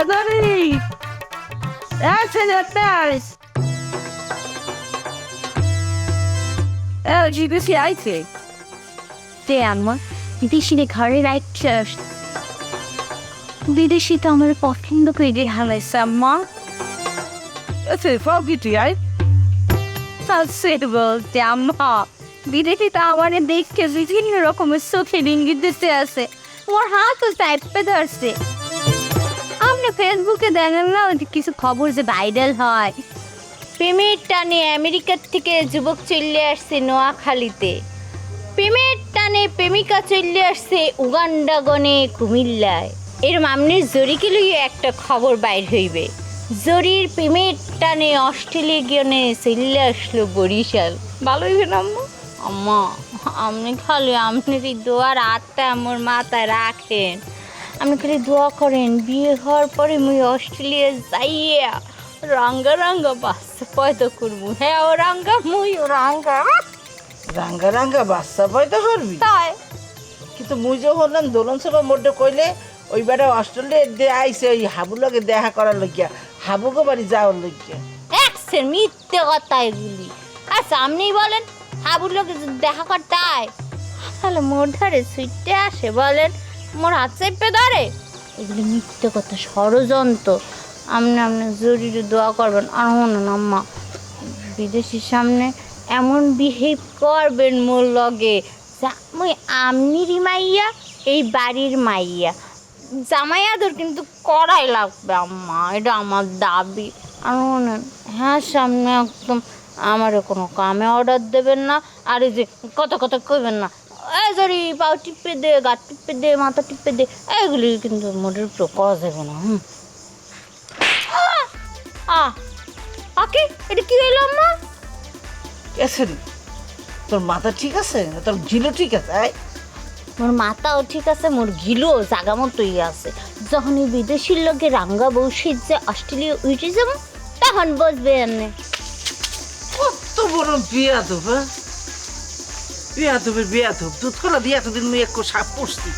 Eddie! That's in the face! LG, this is IT. তে আমার বিদেশিরে ঘরে রাখছে বিদেশি তো আমার পছন্দ করে হালাইছে আম্মা it, for beauty, right? বলতে আম্মা বিদেশি তো আমার দেখতে বিভিন্ন রকমের চোখে ইঙ্গিত দিতে আছে ওর হাত ও চাইপে ধরছে আপনি ফেসবুকে দেখেন না কিছু খবর যে ভাইরাল হয়। প্রেমের টানে আমেরিকার থেকে যুবক চলে আসছে নোয়াখালীতে। প্রেমের টানে প্রেমিকা চলে আসছে উগান্ডাগনে কুমিল্লায়। এর মামনির জরিকে লইয়ে একটা খবর বাইর হইবে। জরির প্রেমের টানে অস্ট্রেলিয়া গিয়ে চলে আসলো বরিশাল। ভালোই আম্মা? আম্মা আপনি খালি আপনার এই দোয়ার আত্মা আমার মাথায় রাখেন। আপনি খালি দোয়া করেন বিয়ে হওয়ার পরে মুই অস্ট্রেলিয়া যাইয়া রাঙ্গা রাঙ্গা বাচ্চা পয়দা করব। হ্যাঁ ও রাঙ্গা মুই ও রাঙ্গা। রাঙ্গা রাঙ্গা বাচ্চা পয়দা করবি? তাই। কিন্তু মুই যখন দোলন সভা মোটে কইলে ওই বেটা অস্ট্রেলিয়া দিয়ে আইসে ওই হাবুর লগে দেখা করার লইয়া হাবুকে বাড়ি যাওয়ার লইয়া একসের মিথ্যে কথা এগুলি আচ্ছা আপনি বলেন হাবুর লোকে দেখা করতে আয় তাহলে মোর ধরে সুইটে আসে বলেন। মোর হাত চেপে ধরে। এগুলি মিথ্যে কথা, ষড়যন্ত্র। আপনি আপনি জরুরি দোয়া করবেন। আর হনুন আম্মা। বিদেশির সামনে এমন বিহেভ করবেন মোর লগে মুই আমনিরই মাইয়া, এই বাড়ির মাইয়া। জামাই আদর কিন্তু করাই লাগবে, আম্মা। এটা আমার দাবি। আর শোনেন হ্যাঁ সামনে একদম আমারও কোনো কামে অর্ডার দেবেন না। আর এই যে কত কত কইবেন না। এই জরি পাও টিপে দে গা টিপে দে মাথা টিপে দে এইগুলি কিন্তু মোটের উপর করা যাবে না হুম। আ আকে এটা কি হইল আম্মা? এসেন তোর মাথা ঠিক আছে? তোর ঝিলো ঠিক আছে আয় মোর মাথাও ঠিক আছে মোর গিলো জাগা মতোই আছে। যখন এই বিদেশির লোকে রাঙ্গা বসে যে অস্ট্রেলিয়া উঠে যাব তখন বসবে এনে কত বড় বিয়া তো হ্যাঁ বিয়া তো বিয়া তো দুধ কলা দিয়ে এতদিন মুই একটু সাপ পড়ছি